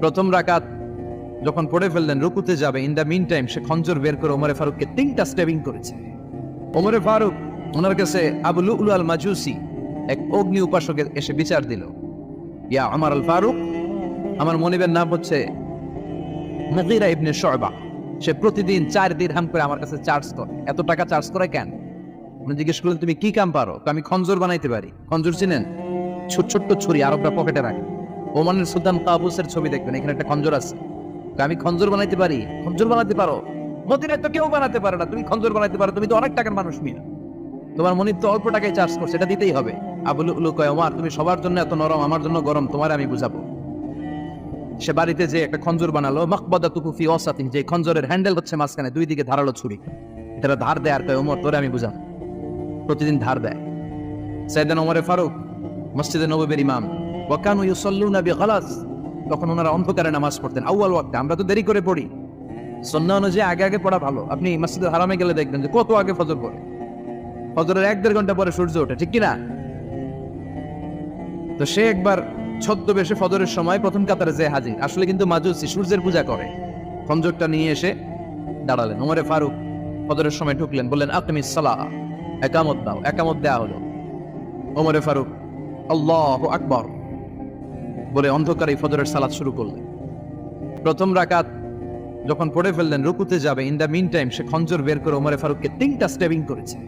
প্রথম রাকাত যখন পড়ে ফেললেন, রুকুতে যাবে। ইন দ্য মিন টাইম সে খঞ্জর বের করে ওমরে ফারুককে তিনটা স্টেবিং করেছে। ওমরে ফারুক, ওনার কাছে আবু লুলু আল মাজুসি এক অগ্নি উপাসকে এসে বিচার দিল। ইয়া আমার আল ফারুক আমার মনিবের নাম হচ্ছে মুগিরা ইবনে শয়বা সে প্রতিদিন চার দিরহাম করে আমার কাছে চার্জ করে। এত টাকা চার্জ করে কেন? উনি জিজ্ঞেস করলেন, তুমি কি কাম পারো? আমি খঞ্জর বানাইতে পারি। খঞ্জর চিনেন? ছোট, ছোট্ট ছুরি আরবরা পকেটে রাখে ওমানের সুলতান কাবুসের ছবি দেখবেন, এখানে একটা খঞ্জর আছে। আমি খঞ্জর বানাইতে পারি? খঞ্জর বানাতে পারো? মদিনায় তো কেউ বানাতে পারে না, তুমি খঞ্জর বানাইতে পারো, তুমি তো অনেক টাকার মানুষ মিয়া। তোমার মনির তো অল্প টাকায় চার্জ করছে, এটা দিতেই হবে। আবুল কয়, ওমার, তুমি সবার জন্য এত নরম, আমার জন্য গরম, তোমার আমি বুঝাবো। সে বাড়িতে যে একটা খঞ্জর বানালো, মকবদা তুকুফি অসাতিং যে খঞ্জরের হ্যান্ডেল হচ্ছে মাঝখানে, দুই দিকে ধারালো ছুরি। এটা ধার দেয় আর কয়, ওমর, তোরে আমি বুঝাম প্রতিদিন ধার দেয়। সাইদান ওমরে ফারুক, মসজিদে নবীর ইমাম। ওয়াকানু ইউসাল্লুনা বিগালাস তখন ওনারা অন্ধকারে নামাজ পড়তেন। আউয়াল ওয়াক্তে, আমরা তো দেরি করে পড়ি। সন্না অনুযায়ী আগে আগে পড়া ভালো। আপনি মসজিদের হারামে গেলে দেখবেন যে কত আগে ফজর পড়ে। ফজরের এক দেড় ঘণ্টা পরে সূর্য ওঠে, ঠিক কিনা? তো সে একবার ছদ্মবেশে ফজরের সময় প্রথম কাতারে যে হাজির, আসলে কিন্তু মাজুসি সূর্যের পূজা করে। খঞ্জরটা নিয়ে এসে দাঁড়ালেন। ওমরে ফারুক ফজরের সময় ঢুকলেন, বললেন আপনি সালাহ, একামত দাও, একামত দেয়া হলো। ওমরে ফারুক, আল্লাহ আকবর। বলে অন্ধকারে ফজরের সালাত শুরু করলেন। প্রথম রাকাত যখন পড়ে ফেললেন, রুকুতে যাবে ইন দ্য মিন টাইম সে খঞ্জর বের করে ওমরে ফারুককে তিনটা স্টেবিং করেছে।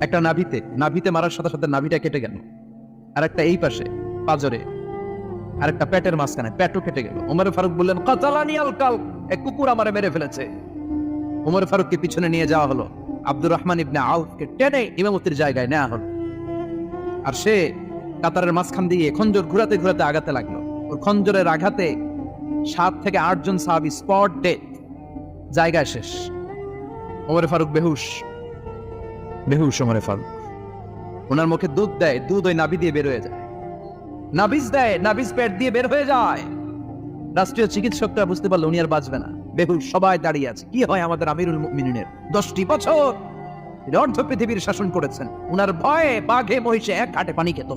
একটা নাভিতে নাভিতে মারার সাথে সাথে নাভিটা কেটে গেল। আর একটা এই পাশে, পাজরে আর একটা পেটের মাঝখানে পেটও কেটে গেল। ওমরে ফারুক বললেন, কাতালানি আল কাল এক কুকুর আমারে মেরে ফেলেছে। ওমর ফারুককে পিছনে নিয়ে যাওয়া হলো। আব্দুর রহমান ইবনে আউফকে টেনে ইমামতির জায়গায় নেওয়া হলো। আর সে কাতারের মাঝখান দিয়ে খঞ্জর ঘুরাতে ঘুরাতে আগাতে লাগল। ওর খঞ্জরের আঘাতে সাত থেকে আটজন সাহাবি স্পট ডেথ জায়গায় শেষ। ওমরে ফারুক বেহুশ। বেহুশ ওমরে ফারুক। ওনার মুখে দুধ দেয়, দুধ ওই নাভি দিয়ে বের হয়ে যায়। নাভিজ দেয়, নাভিজ পেট দিয়ে বের হয়ে যায়। রাষ্ট্রীয় চিকিৎসকরা বুঝতে পারল উনি আর বাঁচবে না। বেহুশ সবাই দাঁড়িয়ে আছে। কি হয় আমাদের আমিরুল মুমিনিনের? দশটি বছর। অর্ধ পৃথিবীর শাসন করেছেন। উনার ভয়ে বাঘে মহিষে এক ঘাটে পানি খেত।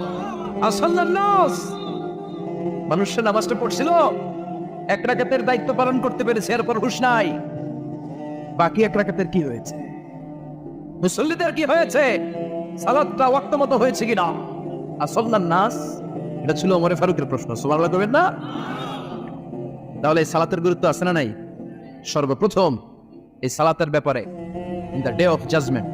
মানুষের নামাজটা পড়ছিল। এক রাকাতের দায়িত্ব পালন করতে পেরেছে, এরপর হুশ নাই। বাকি এক রাকাতের কি হয়েছে? মুসল্লিদের কি হয়েছে? সালাদটা ওয়াক্ত মতো হয়েছে কিনা? আসল্লান নাস? এটা ছিল ওমরে ফারুকের প্রশ্ন, সুবহানাল্লাহ করবেন না? তাহলে সালাতের গুরুত্ব আছে না নাই? সর্বপ্রথম এই সালাতের ব্যাপারে in the day of judgement